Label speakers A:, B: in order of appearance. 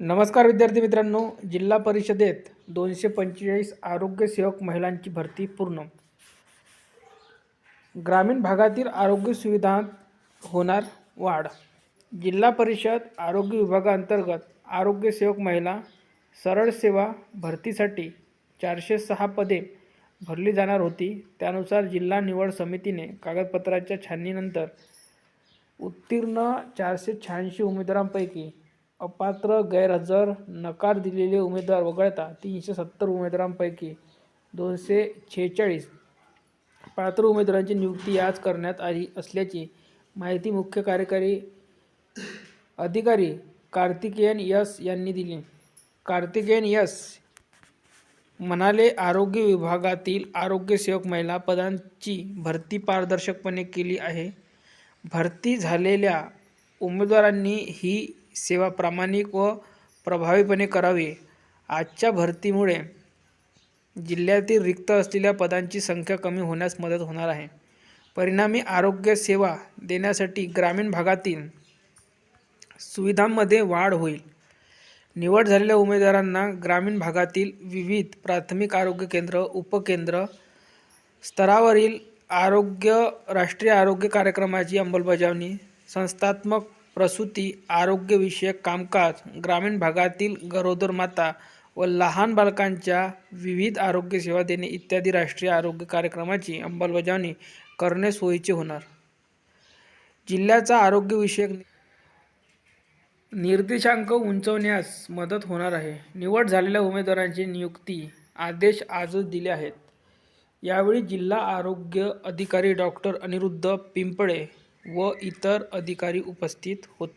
A: नमस्कार विद्यार्थी मित्रांनो जिल्हा परिषदेत दोनशे पंचेचाळीस आरोग्यसेवक महिलांची भरती पूर्ण. ग्रामीण भागातील आरोग्य सुविधांत होणार वाढ. जिल्हा परिषद आरोग्य विभागांतर्गत आरोग्यसेवक महिला सरळ सेवा भरतीसाठी चारशे सहा पदे भरली जाणार होती. त्यानुसार जिल्हा निवड समितीने कागदपत्राच्या छाननीनंतर उत्तीर्ण चारशे शहाऐंशी उमेदवारांपैकी अपात्र गैरहजर नकार दिलेले उमेदवार वगळता तीनशे सत्तर उमेदवारांपैकी दोनशे शेहेचाळीस पात्र उमेदवारांची नियुक्ती आज करण्यात आली असल्याची माहिती मुख्य कार्यकारी अधिकारी कार्तिकेयन यस यांनी दिली. कार्तिकेयन यस म्हणाले आरोग्य विभागातील आरोग्यसेवक महिला पदांची भरती पारदर्शकपणे केली आहे. भरती झालेल्या उमेदवारांनी ही सेवा प्रामाणिक व प्रभावीपणे करावी. आजच्या भरतीमुळे जिल्ह्यातील रिक्त असलेल्या पदांची संख्या कमी होण्यास मदत होणार आहे. परिणामी आरोग्य सेवा देण्यासाठी ग्रामीण भागातील सुविधांमध्ये वाढ होईल. निवड झालेल्या उमेदवारांना ग्रामीण भागातील विविध प्राथमिक आरोग्य केंद्र उपकेंद्र स्तरावरील आरोग्य राष्ट्रीय आरोग्य कार्यक्रमाची अंमलबजावणी संस्थात्मक प्रसूती आरोग्यविषयक कामकाज ग्रामीण भागातील गरोदर माता व लहान बालकांच्या विविध आरोग्य सेवा देणे इत्यादी राष्ट्रीय आरोग्य कार्यक्रमाची अंमलबजावणी करणे सोयीचे होणार. जिल्ह्याचा आरोग्यविषयक निर्देशांक उंचवण्यास मदत होणार आहे. निवड झालेल्या उमेदवारांची नियुक्ती आदेश आजच दिले आहेत. यावेळी जिल्हा आरोग्य अधिकारी डॉक्टर अनिरुद्ध पिंपळे व इतर अधिकारी उपस्थित होते.